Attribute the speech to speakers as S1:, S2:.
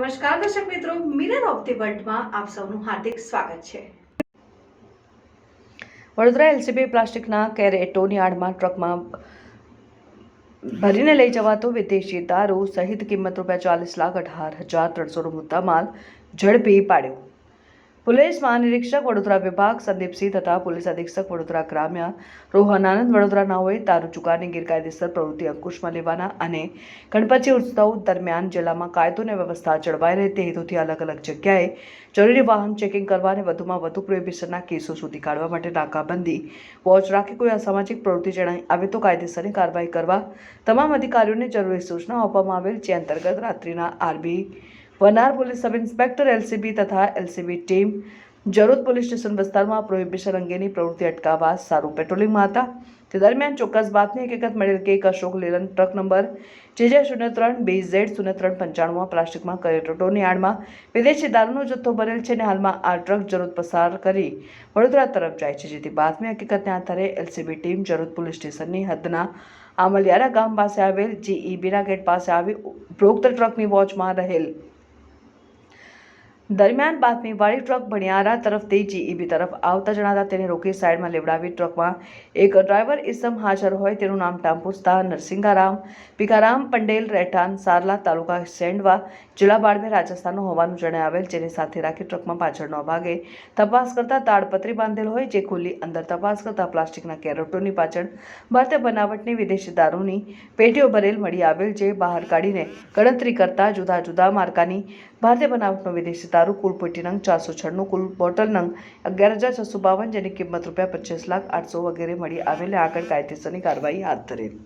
S1: નમસ્કાર દર્શક મિત્રો મિરર ઓફ ધી વર્લ્ડમાં આપ સૌનું હાર્દિક સ્વાગત છે.
S2: વડોદરા એલસીબી પ્લાસ્ટિકના કેરેટોની આડમાં ટ્રકમાં ભરીને લઈ જવાતો વિદેશી દારૂ સહિત કિંમત રૂપિયા ચાલીસ લાખ અઢાર હજાર ત્રણસોનો મુદ્દામાલ ઝડપી પાડ્યો. પોલીસ મહાનિરીક્ષક વડોદરા વિભાગ સંદીપસિંહ તથા પોલીસ અધિક્ષક વડોદરા ગ્રામ્ય રોહન આનંદ વડોદરા નાઓએ દારૂ ચુકાની ગેરકાયદેસર પ્રવૃત્તિ અંકુશમાં લેવાના અને ગણપતિ ઉત્સવ દરમિયાન જિલ્લામાં કાયદો અને વ્યવસ્થા જળવાઈ રહે તે હેતુથી અલગ અલગ જગ્યાએ જરૂરી વાહન ચેકિંગ કરવા અને વધુમાં વધુ પ્રોહિબિશનના કેસો શોધી કાઢવા માટે નાકાબંધી, વોચ રાખી કોઈ અસામાજિક પ્રવૃત્તિ જણાય આવે તો કાયદેસરની કાર્યવાહી કરવા તમામ અધિકારીઓને જરૂરી સૂચના આપવામાં આવેલ જે અંતર્ગત રાત્રિના R B Vanar police sub inspector, LCB તથા LCB team Jarod police station વિસ્તારમાં પ્રોહિબિશન અંગેની પ્રવૃત્તિ અટકાવવા સારું પેટ્રોલિંગમાં હતા. તે દરમિયાન ચોક્કસ બાતની હકીકત મળેલ કે એક Ashok Leyland truck number J J શૂન્ય ત્રણ, બે ઝેડ શૂન્ય ત્રણ પંચાણુંમાં પ્લાસ્ટિકમાં કરેટોની આડમાં વિદેશી દારૂનો જથ્થો ભરેલ છે અને હાલમાં આ ટ્રક જરોદ પસાર કરી વડોદરા તરફ જાય છે. જેથી બાતમી હકીકતને આધારે એલસીબી ટીમ જરોદ પોલીસ સ્ટેશનની હદના આમલિયારા ગામ પાસે આવેલ જીઈબીના ગેટ પાસે આવી ઉપરોક્ત ટ્રકની વોચમાં રહેલ દરમિયાન બાતમીવાળી ટ્રક ભણિયારા તરફથી જીઈબી તરફ આવતા જણાતા તેને રોકી સાઈડમાં લેવડાવી ટ્રકમાં એક ડ્રાઈવર ઇસમ હાજર હોય તેનું નામ ટામ પૂછતા નરસિંગારામ, ભીખારામ પંડેલ રહેઠાણ, સારલા તાલુકા સેંડવા, જિલ્લા બાડમેર રાજસ્થાનનો હોવાનું જણાવેલ જેને સાથે રાખી ટ્રકમાં પાછળનો ભાગે તપાસ કરતા તાડપત્રી બાંધેલ હોય જે ખુલ્લી અંદર તપાસ કરતા પ્લાસ્ટિકના કેરેટોની પાછળ ભારતીય બનાવટની વિદેશી દારૂની પેટીઓ ભરેલ મળી આવેલ જે બહાર કાઢીને ગણતરી કરતા જુદા જુદા માર્કાની ભારતીય બનાવટનો વિદેશી દારૂ કુલ પેટી નંગ ચારસો છન્નું કુલ બોટલ નંગ અગિયાર હજાર છસો બાવન જેની કિંમત રૂપિયા પચીસ લાખ આઠસો વગેરે મળી આવેલ આગળ કાયદેસરની કાર્યવાહી હાથ ધરેલ